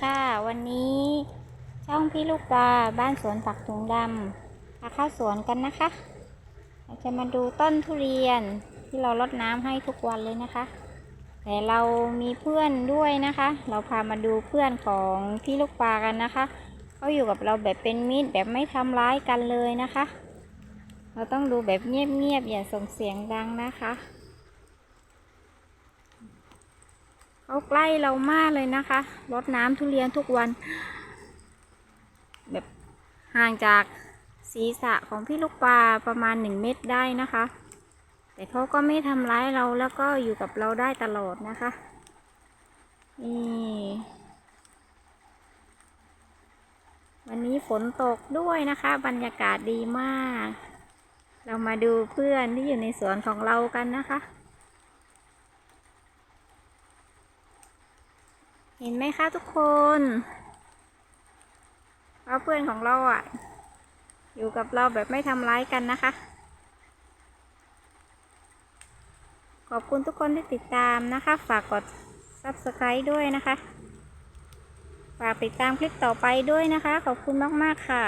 ค่ะ วันนี้ช่องพี่ลูกปลาบ้านสวนผักถุงดำมาเข้าสวนกันนะคะเราจะมาดูต้นทุเรียนที่เรารดน้ำให้ทุกวันเลยนะคะ แต่เรามีเพื่อนด้วยนะคะ เราพามาดูเพื่อนของพี่ลูกปลากันนะคะเขาอยู่กับเราแบบเป็นมิตรแบบไม่ทำร้ายกันเลยนะคะ เราต้องดูแบบเงียบๆอย่าส่งเสียงดังนะคะ เขาใกล้เรามากเลยนะคะรดน้ำทุเรียนทุกวัน แบบห่างจากศีรษะของพี่ลูกปลาประมาณหนึ่งเมตรได้นะคะ แต่เขาก็ไม่ทำร้ายเราแล้วก็อยู่กับเราได้ตลอดนะคะนี่วันนี้ฝนตกด้วยนะคะ บรรยากาศดีมาก เรามาดูเพื่อนที่อยู่ในสวนของเรากันนะคะ เห็นไหมคะทุกคนว่าเพื่อนของเราอะ อยู่กับเราแบบไม่ทำร้ายกันนะคะ ขอบคุณทุกคนที่ติดตามนะคะ ฝากกด subscribe ด้วยนะคะ ฝากติดตามคลิปต่อไปด้วยนะคะ ขอบคุณมาก ๆ ค่ะ